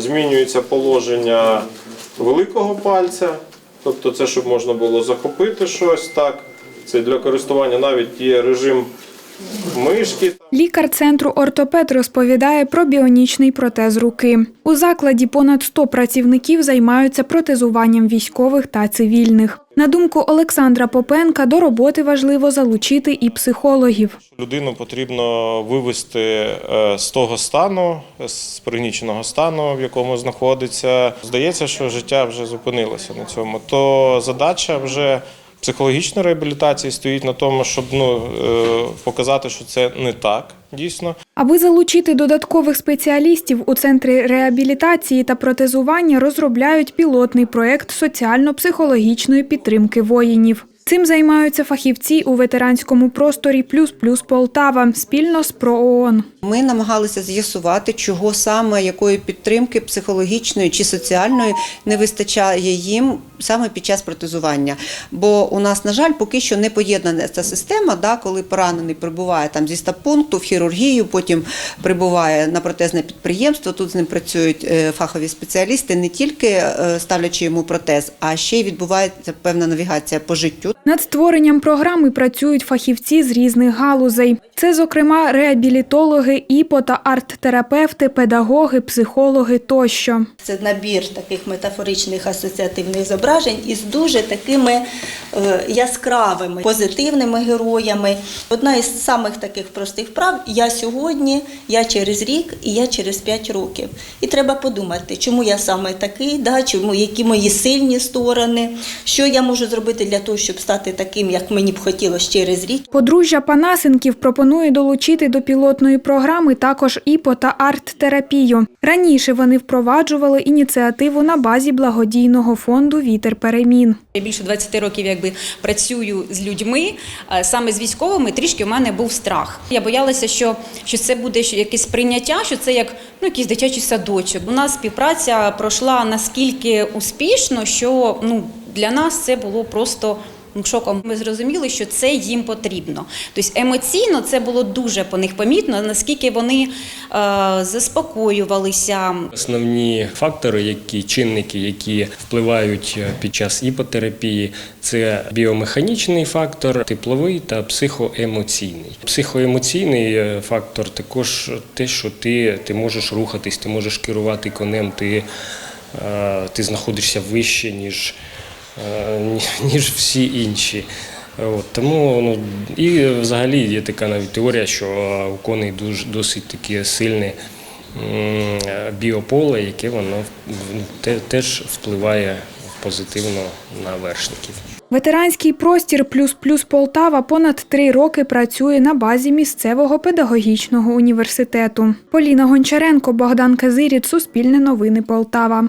Змінюється положення великого пальця, тобто це щоб можна було захопити щось так. Це для користування навіть є режим мишки. Лікар центру ортопед розповідає про біонічний протез руки. У закладі понад 100 працівників займаються протезуванням військових та цивільних. На думку Олександра Попенка, до роботи важливо залучити і психологів. Людину потрібно вивести е, з того стану, з пригніченого стану, в якому знаходиться. Здається, що життя вже зупинилося на цьому. То задача вже психологічної реабілітації стоїть на тому, щоб ну, е, показати, що це не так дійсно. Аби залучити додаткових спеціалістів у центрі реабілітації та протезування розробляють пілотний проект соціально-психологічної підтримки воїнів. Цим займаються фахівці у ветеранському просторі Плюс Плюс Полтава спільно з ПРООН. Ми намагалися з'ясувати, чого саме якої підтримки психологічної чи соціальної не вистачає їм саме під час протезування. Бо у нас, на жаль, поки що не поєднана ця система, да, коли поранений прибуває там зі стаб-пункту в хірургію, потім прибуває на протезне підприємство. Тут з ним працюють е, фахові спеціалісти, не тільки е, ставлячи йому протез, а ще й відбувається певна навігація по життю. Над створенням програми працюють фахівці з різних галузей. Це, зокрема, реабілітологи, іпо та арт-терапевти, педагоги, психологи тощо. Це набір таких метафоричних асоціативних зображень із дуже такими е, яскравими позитивними героями. Одна із самих таких простих вправ я сьогодні, я через рік і я через 5 років. І треба подумати, чому я саме такий, да, чому які мої сильні сторони, що я можу зробити для того, щоб стати таким, як мені б хотілося через рік. Подружжя Панасенків пропонує долучити до пілотної програми також іпо та арт-терапію. Раніше вони впроваджували ініціативу на базі благодійного фонду Вітер перемін. Я більше 20 років якби працюю з людьми, саме з військовими, трішки в мене був страх. Я боялася, що, що це буде якесь прийняття, що це як ну, якийсь дитячий садочок. У нас співпраця пройшла наскільки успішно, що ну, для нас це було просто. Шоком ми зрозуміли, що це їм потрібно. Тобто емоційно це було дуже по них помітно, наскільки вони е, заспокоювалися, Основні фактори, які чинники, які впливають е, під час іпотерапії, це біомеханічний фактор, тепловий та психоемоційний. Психоемоційний е, фактор також те, що ти, ти можеш рухатись, ти можеш керувати конем, ти, ти знаходишся вище, ніж, ні- ніж всі інші. От, тому ну, і взагалі є така навіть теорія, що е, у коней дуже досить таке сильне біополе, яке воно м, теж впливає позитивно на вершників. Ветеранський простір Плюс Плюс Полтава понад три роки працює на базі місцевого педагогічного університету. Поліна Гончаренко, Богдан Казиріт, Суспільне новини Полтава.